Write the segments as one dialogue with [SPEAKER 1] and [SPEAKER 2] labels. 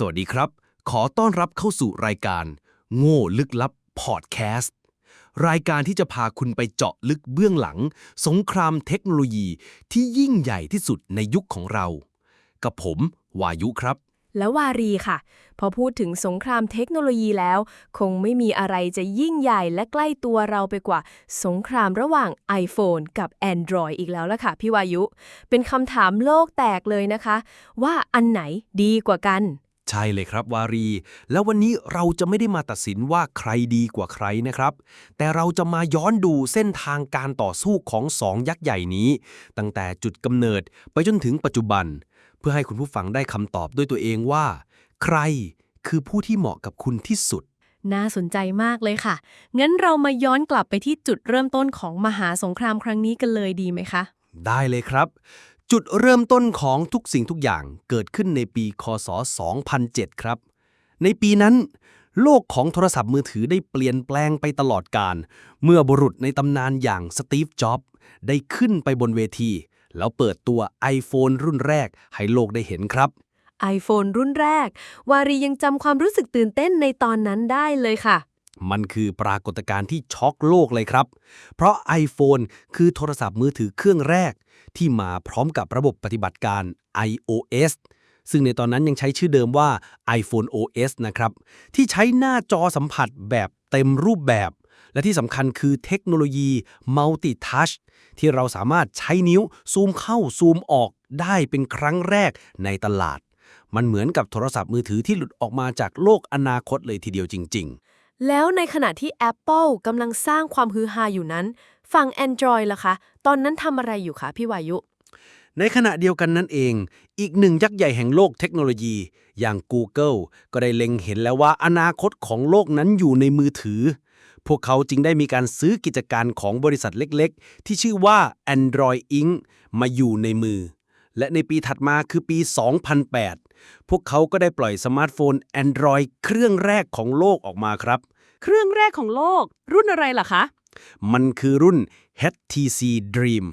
[SPEAKER 1] สวัสดีครับ ขอต้อนรับเข้าสู่รายการ โง่ลึกลับพอดแคสต์รายการที่จะพาคุณไปเจาะลึกเบื้องหลัง สงครามเทคโนโลยีที่ยิ่งใหญ่ที่สุดในยุคของเรา กับผม วายุครับ
[SPEAKER 2] แล้วารีค่ะ พอพูดถึงสงครามเทคโนโลยีแล้ว คงไม่มีอะไรจะยิ่งใหญ่และใกล้ตัวเราไปกว่า สงครามระหว่าง iPhone กับ Android อีกแล้วละค่ะพี่วายุ เป็นคำถามโลกแตกเลยนะคะ ว่าอันไหนดีกว่ากัน
[SPEAKER 1] ใช่เลยครับวารี แล้ววันนี้เราจะไม่ได้มาตัดสินว่าใครดีกว่าใครนะครับ แต่เราจะมาย้อนดูเส้นทางการต่อสู้ของสองยักษ์ใหญ่นี้ ตั้งแต่จุดกำเนิดไปจนถึงปัจจุบัน เพื่อให้คุณผู้ฟังได้คำตอบด้วยตัวเองว่า ใครคือผู้ที่เหมาะกับคุณที่สุด
[SPEAKER 2] น่าสนใจมากเลยค่ะ งั้นเรามาย้อนกลับไปที่จุดเริ่มต้นของมหาสงครามครั้งนี้กันเลยดีไหมคะ
[SPEAKER 1] ได้เลยครับ จุดเริ่มต้นของทุกสิ่งทุกอย่างเกิดขึ้นในปีคศ 2007 ครับ ในปีนั้น โลกของโทรศัพท์มือถือได้เปลี่ยนแปลงไปตลอดกาลเมื่อบุรุษในตำนานอย่างสตีฟ จ็อบส์ได้ขึ้นไปบนเวที แล้วเปิดตัว iPhone รุ่นแรกให้โลกได้เห็นครับ
[SPEAKER 2] iPhone รุ่นแรก วารียังจำความรู้สึกตื่นเต้นในตอนนั้นได้เลยค่ะ
[SPEAKER 1] มันคือปรากฏการณ์ที่ช็อกโลกเลยครับ เพราะ iPhone คือโทรศัพท์มือถือเครื่องแรก ที่มาพร้อมกับระบบปฏิบัติการ iOS ซึ่งในตอนนั้นยังใช้ชื่อเดิมว่า iPhone OS นะครับ ที่ใช้หน้าจอสัมผัสแบบเต็มรูปแบบ และที่สำคัญคือเทคโนโลยี Multi Touch ที่เราสามารถใช้นิ้วซูมเข้าซูมออกได้เป็นครั้งแรกในตลาด มันเหมือนกับโทรศัพท์มือถือที่หลุดออกมาจากโลกอนาคตเลยทีเดียวจริง ๆ
[SPEAKER 2] แล้วในขณะที่ Apple กำลังสร้างความฮือฮาอยู่นั้น ฝั่ง Android ล่ะคะ ตอนนั้นทำอะไรอยู่คะพี่วายุ
[SPEAKER 1] ในขณะเดียวกันนั่นเอง อีกหนึ่งยักษ์ใหญ่แห่งโลกเทคโนโลยี อย่าง Google ก็ได้เล็งเห็นแล้วว่าอนาคตของโลกนั้นอยู่ในมือถือ พวกเขาจึงได้มีการซื้อกิจการของบริษัทเล็กๆ ที่ชื่อว่า Android Inc. มาอยู่ในมือ และในปีถัดมาคือปี 2008 พวกเขาก็ได้ปล่อยสมาร์ทโฟน Android เครื่องแรกของโลกออกมาครับ
[SPEAKER 2] เครื่องแรกของโลก รุ่นอะไรล่ะคะ
[SPEAKER 1] มันคือรุ่น HTC Dream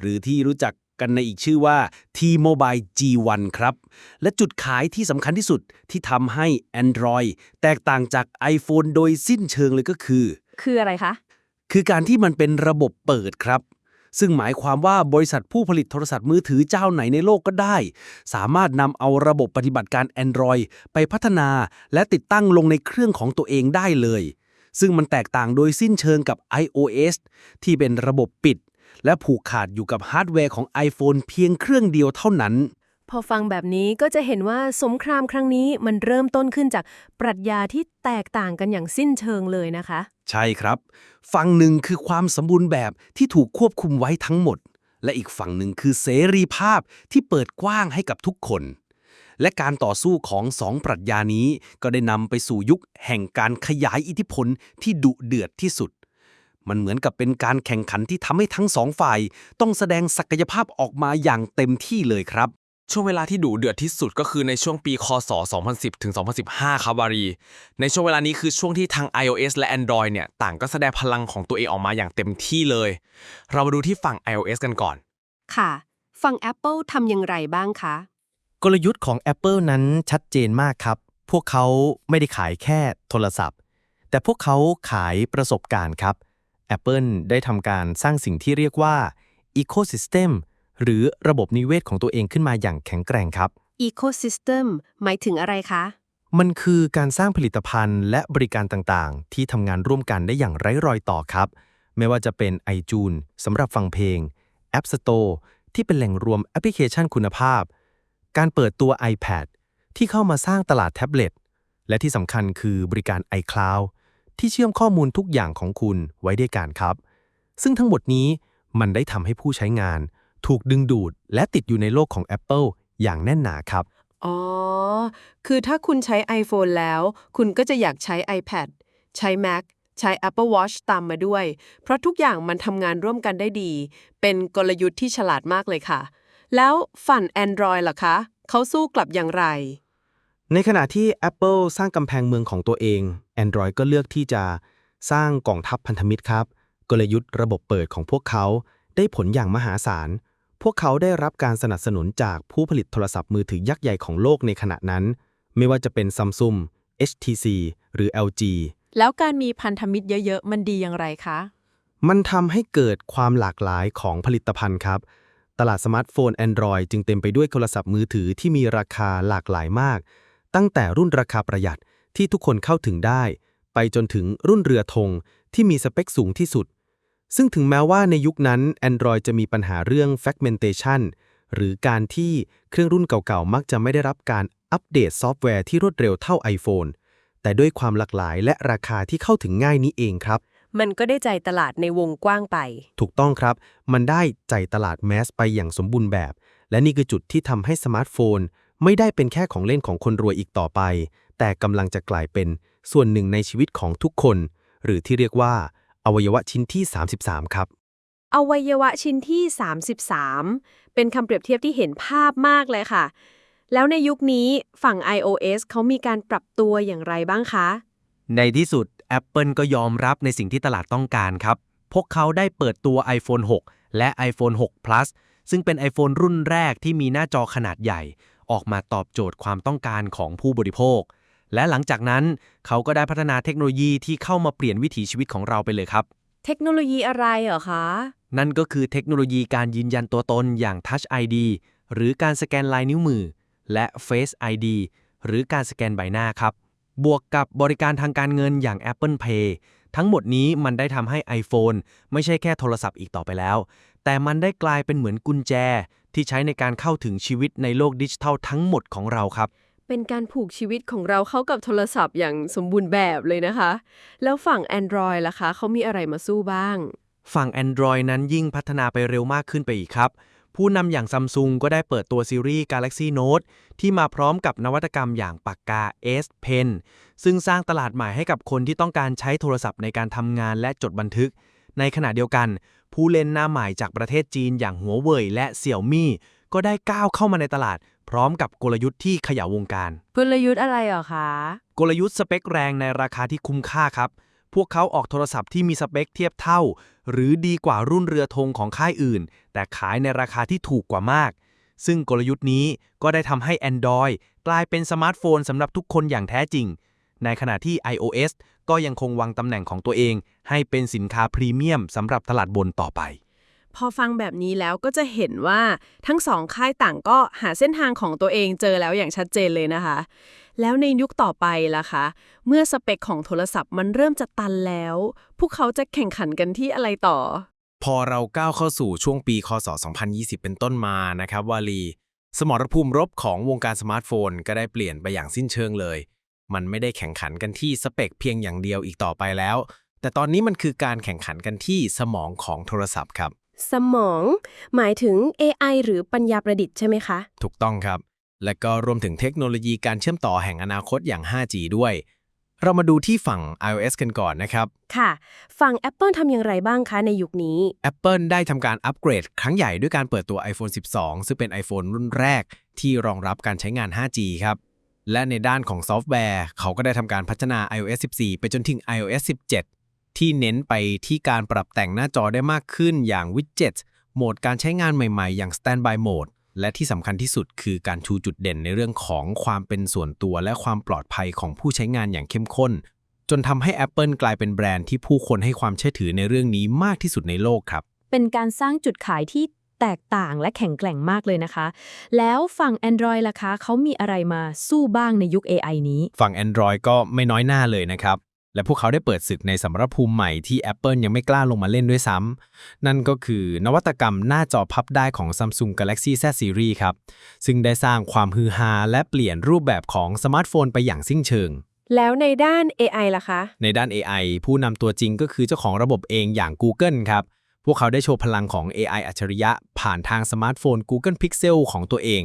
[SPEAKER 1] หรือที่รู้จักกันในอีกชื่อว่า T-Mobile G1 ครับ และจุดขายที่สำคัญที่สุดที่ทำให้ Android แตกต่างจาก iPhone โดยสิ้นเชิงเลยก็คือ
[SPEAKER 2] คืออะไรคะ
[SPEAKER 1] คือการที่มันเป็นระบบเปิดครับ ซึ่งหมายความว่าบริษัทผู้ผลิตโทรศัพท์มือถือเจ้าไหนในโลกก็ได้ สามารถนำเอาระบบปฏิบัติการ Android ไปพัฒนา และติดตั้งลงในเครื่องของตัวเองได้เลย ซึ่งมันแตกต่างโดยสิ้นเชิงกับ iOS ที่เป็นระบบปิด และผูกขาดอยู่กับฮาร์ดแวร์ของ iPhone เพียงเครื่องเดียวเท่านั้น
[SPEAKER 2] พอฟังแบบนี้ก็จะเห็นว่าสงครามครั้งนี้มันเริ่มต้นขึ้นจากปรัชญาที่แตกต่างกันอย่างสิ้นเชิงเลยนะคะ
[SPEAKER 1] ใช่ครับ ฝั่งหนึ่งคือความสมบูรณ์แบบที่ถูกควบคุมไว้ทั้งหมด และอีกฝั่งหนึ่งคือเสรีภาพที่เปิดกว้างให้กับทุกคน และการต่อสู้ของสองปรัชญานี้ก็ได้นำไปสู่ยุคแห่งการขยายอิทธิพลที่ดุเดือดที่สุด มันเหมือนกับเป็นการแข่งขันที่ทำให้ทั้งสองฝ่าย ต้องแสดงศักยภาพออกมาอย่างเต็มที่เลยครับ
[SPEAKER 3] ช่วงเวลาที่ดุเดือดที่สุดก็คือในช่วงปี คศ 2010 ถึง 2015 ครับวารี ในช่วงเวลานี้คือช่วงที่ทาง iOS และ Android เนี่ย ต่างก็แสดงพลังของตัวเองออกมาอย่างเต็มที่เลย เรามาดูที่ฝั่ง iOS กันก่อน
[SPEAKER 2] ค่ะ ฝั่ง Apple ทำอย่างไรบ้างคะ
[SPEAKER 4] กลยุทธ์ของ Apple นั้นชัดเจนมากครับ พวกเขาไม่ได้ขายแค่โทรศัพท์ แต่พวกเขาขายประสบการณ์ครับ Apple ได้ทำการสร้างสิ่งที่เรียกว่า Ecosystem หรือระบบนิเวศของตัวเองขึ้นมาอย่างแข็งแกร่งครับ
[SPEAKER 2] Ecosystem หมายถึงอะไรคะ
[SPEAKER 4] มันคือการสร้างผลิตภัณฑ์และบริการต่างๆ ที่ทำงานร่วมกันได้อย่างไร้รอยต่อครับ ไม่ว่าจะเป็น iTunes สำหรับฟังเพลง App Store ที่เป็นแหล่งรวมแอปพลิเคชันคุณภาพ การเปิดตัว iPad ที่เข้ามาสร้างตลาดแท็บเล็ต และที่สำคัญคือบริการ iCloud ที่เชื่อมข้อมูลทุกอย่างของคุณไว้ด้วยกันครับ ซึ่งทั้งหมดนี้มันได้ทำให้ผู้ใช้งาน ถูกดึงดูด และติดอยู่ในโลกของ Apple อย่างแน่นหนาครับ
[SPEAKER 5] อ๋อ คือถ้าคุณใช้ iPhone แล้ว คุณก็จะอยากใช้ iPad ใช้ Mac ใช้ Apple Watch ตามมาด้วย เพราะทุกอย่างมันทำงานร่วมกันได้ดี เป็นกลยุทธ์ที่ฉลาดมากเลยค่ะ แล้วฝั่ง Android ล่ะคะ เขาสู้กลับอย่างไร
[SPEAKER 4] ในขณะที่ Apple สร้างกำแพงเมืองของตัวเอง Android ก็เลือกที่จะสร้างกองทัพพันธมิตรครับ กลยุทธ์ระบบเปิดของพวกเขาได้ผลอย่างมหาศาล พวกเขาได้รับการสนับสนุนจากผู้ผลิตโทรศัพท์มือถือยักษ์ใหญ่ของโลกในขณะนั้น ไม่ว่าจะเป็น Samsung HTC หรือ LG
[SPEAKER 5] แล้วการมีพันธมิตรเยอะ ๆ มันดีอย่างไรคะ
[SPEAKER 4] มันทำให้เกิดความหลากหลายของผลิตภัณฑ์ครับต ลาดสมาร์ทโฟน Android จึงเต็มไปด้วยโทรศัพท์มือถือที่มีราคาหลากหลายมาก ตั้งแต่รุ่นราคาประหยัดที่ทุกคนเข้าถึงได้ ไปจนถึงรุ่นเรือธงที่มีสเปคสูงที่สุด ซึ่งถึงแม้ว่าในยุคนั้น Android จะมีปัญหาเรื่อง fragmentation หรือการที่เครื่องรุ่นเก่าๆ มักจะไม่ได้รับการอัปเดตซอฟต์แวร์ที่รวดเร็วเท่า iPhone แต่ด้วยความหลากหลายและราคาที่เข้าถึงง่ายนี้เองครับ
[SPEAKER 2] มันก็ได้ใจตลาดในวงกว้างไป
[SPEAKER 4] ถูกต้องครับ มันได้ใจตลาดแมสไปอย่างสมบูรณ์แบบ และนี่คือจุดที่ทำให้สมาร์ทโฟน ไม่ได้เป็นแค่ของเล่นของคนรวยอีกต่อไป แต่กำลังจะกลายเป็นส่วนหนึ่งในชีวิตของทุกคน หรือที่เรียกว่า อวัยวะชิ้นที่ 33 ครับ
[SPEAKER 2] อวัยวะชิ้นที่ 33 เป็นคำเปรียบเทียบที่เห็นภาพมากเลยค่ะ แล้วในยุคนี้ฝั่ง iOS เขามีการปรับตัวอย่างไรบ้างคะ
[SPEAKER 1] ในที่สุด Apple ก็ยอมรับในสิ่งที่ตลาดต้องการครับ พวกเขาได้เปิดตัว iPhone 6 และ iPhone 6 Plus ซึ่งเป็น iPhone รุ่นแรกที่มีหน้าจอขนาดใหญ่ ออกมาตอบโจทย์ความต้องการของผู้บริโภค และหลังจากนั้นเขาก็ได้พัฒนาเทคโนโลยีที่เข้ามาเปลี่ยนวิถีชีวิตของเราไปเลยครับ
[SPEAKER 2] เทคโนโลยีอะไรเหรอคะ
[SPEAKER 1] นั่นก็คือเทคโนโลยีการยืนยันตัวตนอย่าง Touch ID หรือการสแกนลายนิ้วมือ และ Face ID หรือการสแกนใบหน้าครับ บวกกับบริการทางการเงินอย่าง Apple Pay ทั้งหมดนี้มันได้ทำให้ iPhone ไม่ใช่แค่โทรศัพท์อีกต่อไปแล้ว แต่มันได้กลายเป็นเหมือนกุญแจ ที่ใช้ในการเข้าถึงชีวิตในโลกดิจิทัลทั้งหมดของเราครับ
[SPEAKER 2] เป็นการผูกชีวิตของเราเข้ากับโทรศัพท์อย่างสมบูรณ์แบบเลยนะคะ แล้วฝั่ง Android ล่ะคะเขามีอะไรมาสู้บ้าง
[SPEAKER 1] ฝั่ง Android นั้นยิ่งพัฒนาไปเร็วมากขึ้นไปอีกครับ ผู้นำอย่างซัมซุงก็ได้เปิดตัวซีรีส์ Galaxy Note ที่มาพร้อมกับนวัตกรรมอย่างปากกา S Pen ซึ่งสร้างตลาดใหม่ให้กับคนที่ต้องการใช้โทรศัพท์ในการทำงานและจดบันทึก ในขณะเดียวกัน ผู้เล่นหน้าใหม่จากประเทศจีนอย่างหัวเว่ยและเสี่ยวมี่ก็ได้ก้าวเข้ามาในตลาด พร้อมกับกลยุทธ์ที่เขย่าวงการ
[SPEAKER 2] กลยุทธ์อะไรเหรอคะ
[SPEAKER 1] กลยุทธ์สเปคแรงในราคาที่คุ้มค่าครับ พวกเขาออกโทรศัพท์ที่มีสเปคเทียบเท่า หรือดีกว่ารุ่นเรือธงของค่ายอื่น แต่ขายในราคาที่ถูกกว่ามาก ซึ่งกลยุทธ์นี้ก็ได้ทำให้ Android กลายเป็นสมาร์ทโฟนสำหรับทุกคนอย่างแท้จริง ในขณะที่ iOS ก็ยังคงวางตำแหน่งของตัวเอง ให้เป็นสินค้าพรีเมียมสำหรับตลาดบนต่อไป
[SPEAKER 5] พอฟังแบบนี้แล้วก็จะเห็นว่าทั้งสองค่ายต่างก็หาเส้นทางของตัวเองเจอแล้วอย่างชัดเจนเลยนะคะ แล้วในยุคต่อไปล่ะคะ เมื่อสเปคของโทรศัพท์มันเริ่มจะตันแล้ว พวกเขาจะแข่งขันกันที่อะไรต่อ
[SPEAKER 3] พอเราก้าวเข้าสู่ช่วงปีคศ 2020 เป็นต้นมานะครับวาลี สมรภูมิรบของวงการสมาร์ทโฟน ก็ได้เปลี่ยนไปอย่างสิ้นเชิงเลย มันไม่ได้แข่งขันกันที่สเปคเพียงอย่างเดียวอีกต่อไปแล้ว แต่ตอนนี้มันคือการแข่งขันกันที่สมองของโทรศัพท์ครับ
[SPEAKER 2] สมอง หมายถึง AI หรือปัญญาประดิษฐ์ใช่ไหมคะ
[SPEAKER 3] ถูกต้องครับ และก็รวมถึงเทคโนโลยีการเชื่อมต่อแห่งอนาคตอย่าง 5G ด้วย เรามาดูที่ฝั่ง iOS กันก่อนนะครับ
[SPEAKER 2] ค่ะ ฝั่ง Apple ทำอย่างไรบ้างคะในยุคนี้
[SPEAKER 3] Apple ได้ทำการอัปเกรดครั้งใหญ่ด้วยการเปิดตัว iPhone 12 ซึ่งเป็น iPhone รุ่นแรกที่รองรับการใช้งาน 5G ครับ และในด้านของซอฟต์แวร์ เขาก็ได้ทำการพัฒนา iOS 14 ไปจนถึง iOS 17 ที่เน้นไปที่การปรับแต่งหน้าจอได้มากขึ้นอย่าง Widget โหมดการใช้งานใหม่ ๆ อย่าง Standby Mode และที่สำคัญที่สุดคือการชูจุดเด่นในเรื่องของความเป็นส่วนตัวและความปลอดภัยของผู้ใช้งานอย่างเข้มข้น จนทำให้ Apple กลายเป็นแบรนด์ที่ผู้คนให้ความเชื่อถือในเรื่องนี้มากที่สุดในโลกครับ
[SPEAKER 6] เป็นการสร้างจุดขายที่แตกต่างและแข็งแกร่งมากเลยนะคะ แล้วฝั่ง Android ล่ะคะเขามีอะไรมาสู้บ้างในยุค AI นี้
[SPEAKER 3] ฝั่ง Android ก็ไม่น้อยหน้าเลยนะครับ และพวกเขาได้เปิดศึกในสมรภูมิใหม่ที่ Apple ยังไม่กล้าลงมาเล่นด้วยซ้ำ นั่นก็คือนวัตกรรมหน้าจอพับได้ของ Samsung Galaxy Z Series ครับ ซึ่งได้สร้างความฮือฮาและเปลี่ยนรูปแบบของสมาร์ทโฟนไปอย่างสิ้นเชิง
[SPEAKER 2] แล้วในด้าน AI ล่ะคะ
[SPEAKER 3] ในด้าน AI ผู้นำตัวจริงก็คือเจ้าของระบบเองอย่าง Google ครับ พวกเขาได้โชว์พลังของ AI อัจฉริยะ ผ่านทางสมาร์ทโฟน Google Pixel ของตัวเอง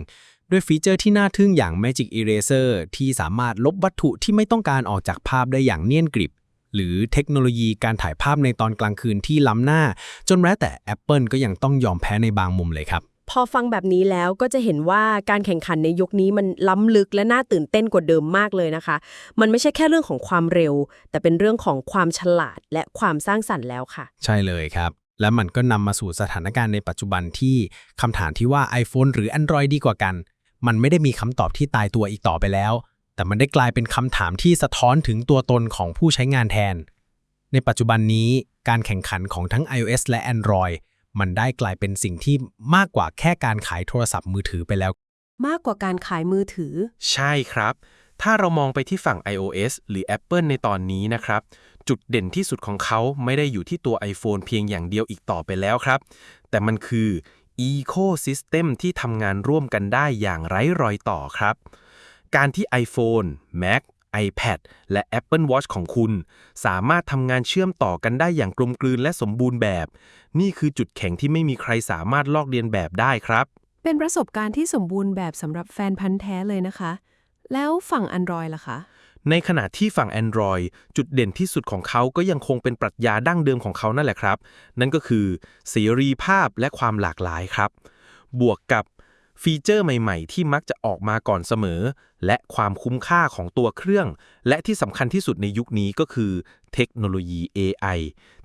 [SPEAKER 3] ด้วยฟีเจอร์ที่น่าทึ่งอย่าง Magic Eraser ที่สามารถลบวัตถุที่ไม่ต้องการออกจากภาพได้อย่างเนียนกริบ หรือเทคโนโลยีการถ่ายภาพในตอนกลางคืนที่ล้ำหน้า จนแม้แต่ Apple ก็ยังต้องยอมแพ้ในบางมุมเลยครับ
[SPEAKER 2] พอฟังแบบนี้แล้วก็จะเห็นว่าการแข่งขันในยุคนี้มันล้ำลึกและน่าตื่นเต้นกว่าเดิมมากเลยนะคะ มันไม่ใช่แค่เรื่องของความเร็ว แต่เป็นเรื่องของความฉลาดและความสร้างสรรค์แล้วค่ะ
[SPEAKER 3] ใช่เลยครับและมันก็นำมาสู่สถานการณ์ในปัจจุบันที่คำถามที่ว่า iPhone หรือ Android ดีกว่ากัน มันไม่ได้มีคำตอบที่ตายตัวอีกต่อไปแล้ว
[SPEAKER 7] แต่มันได้กลายเป็นคำถามที่สะท้อนถึงตัวตนของผู้ใช้งานแทน ในปัจจุบันนี้การแข่งขันของทั้ง iOS และ Android มันได้กลายเป็นสิ่งที่มากกว่าแค่การขายโทรศัพท์มือถือไปแล้ว
[SPEAKER 8] มากกว่าการขายมือถือ
[SPEAKER 1] ใช่ครับ ถ้าเรามองไปที่ฝั่ง iOS หรือ Apple ในตอนนี้นะครับ จุดเด่นที่สุดของเขาไม่ได้อยู่ที่ตัว iPhone เพียงอย่างเดียวอีกต่อไปแล้วครับ แต่มันคือ Ecosystem ที่ทำงานร่วมกันได้อย่างไร้รอยต่อครับ การที่ iPhone, Mac, iPad และ Apple Watch ของคุณ สามารถทำงานเชื่อมต่อกันได้อย่างกลมกลืนและสมบูรณ์แบบ นี่คือจุดแข็งที่ไม่มีใครสามารถลอกเลียนแบบได้ครับ
[SPEAKER 8] เป็นประสบการณ์ที่สมบูรณ์แบบสำหรับแฟนพันธ์แท้เลยนะคะ แล้วฝั่ง Android ล่ะคะ
[SPEAKER 1] ในขณะที่ฝั่ง Android จุดเด่นที่สุดของเขาก็ยังคงเป็นปรัชญาดั้งเดิมของเขานั่นแหละครับ นั่นก็คือเสรีภาพและความหลากหลายครับ บวกกับฟีเจอร์ใหม่ๆ ที่มักจะออกมาก่อนเสมอ และความคุ้มค่าของตัวเครื่อง และที่สำคัญที่สุดในยุคนี้ก็คือเทคโนโลยี AI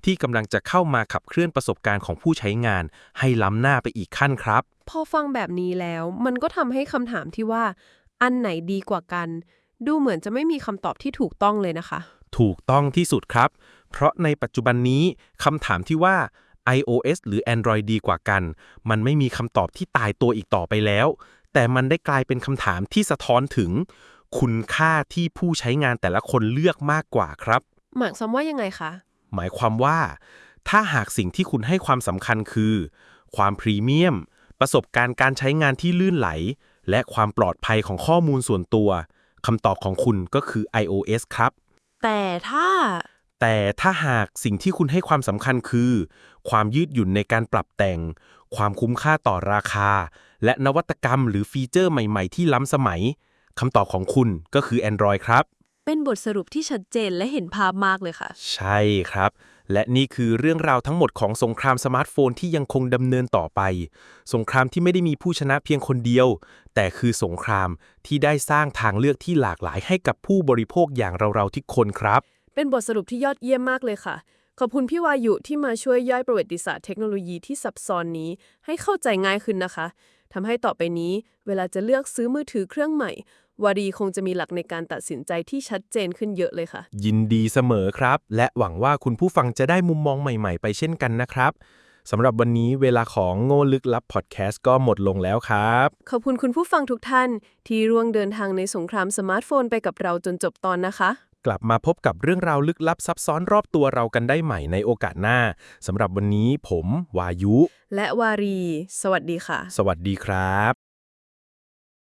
[SPEAKER 1] ที่กำลังจะเข้ามาขับเคลื่อนประสบการณ์ของผู้ใช้งาน ให้ล้ำหน้าไปอีกขั้นครับ
[SPEAKER 8] พอฟังแบบนี้แล้วมันก็ทำให้คำถามที่ว่า อันไหนดีกว่ากัน ดูเหมือนจะไม่มีคำตอบที่ถูกต้องเลยนะคะ
[SPEAKER 1] ถูกต้องที่สุดครับ เพราะในปัจจุบันนี้คำถามที่ว่า iOS หรือ Android ดีกว่ากัน มันไม่มีคำตอบที่ตายตัวอีกต่อไปแล้ว แต่มันได้กลายเป็นคำถามที่สะท้อนถึง คุณค่าที่ผู้ใช้งานแต่ละคนเลือกมากกว่าครับ
[SPEAKER 8] หมายความว่ายังไงคะ
[SPEAKER 1] หมายความว่า ถ้าหากสิ่งที่คุณให้ความสำคัญคือ ความพรีเมียม ประสบการณ์การใช้งานที่ลื่นไหล และความปลอดภัยของข้อมูลส่วนตัว คำตอบของคุณก็คือ iOS ครับ
[SPEAKER 8] แต่ถ้า
[SPEAKER 1] แต่ถ้าหากสิ่งที่คุณให้ความสำคัญคือ ความยืดหยุ่นในการปรับแต่ง ความคุ้มค่าต่อราคา และนวัตกรรมหรือฟีเจอร์ใหม่ๆ ที่ล้ำสมัยคำตอบของคุณก็คือ Android ครับ
[SPEAKER 2] เป็นบทสรุปที่ชัดเจนและเห็นภาพมากเลยค่ะ
[SPEAKER 1] ใช่ครับ และนี่คือเรื่องราวทั้งหมดของสงครามสมาร์ทโฟนที่ยังคงดำเนินต่อไป สงครามที่ไม่ได้มีผู้ชนะเพียงคนเดียว แต่คือสงครามที่ได้สร้างทางเลือกที่หลากหลายให้กับผู้บริโภคอย่างเราๆทุกคนครับ
[SPEAKER 2] เป็นบทสรุปที่ยอดเยี่ยมมากเลยค่ะ ขอบคุณพี่วายุที่มาช่วยย่อยประวัติศาสตร์เทคโนโลยีที่ซับซ้อนนี้ให้เข้าใจง่ายขึ้นนะคะทำให้ต่อไปนี้ เวลาจะเลือกซื้อมือถือเครื่องใหม่ วารีคงจะมีหลักในการตัดสินใจที่ชัดเจนขึ้นเยอะเลยค่ะ
[SPEAKER 1] ยินดีเสมอครับ และหวังว่าคุณผู้ฟังจะได้มุมมองใหม่ๆ ไปเช่นกันนะครับสำหรับวันนี้เวลาของโง่ลึกลับพอดแคสต์ก็หมดลงแล้วครับ
[SPEAKER 2] ขอบคุณคุณผู้ฟังทุกท่าน ที่ร่วงเดินทางในสงครามสมาร์ทโฟนไปกับเราจนจบตอนนะคะ
[SPEAKER 1] กลับมาพบกับเรื่องราวลึกลับซับซ้อนรอบตัวเรากันได้ใหม่ในโอกาสหน้าสำหรับวันนี้ผม วายุ
[SPEAKER 2] และวารี สวัสดีค่ะ
[SPEAKER 1] สวัสดีครับ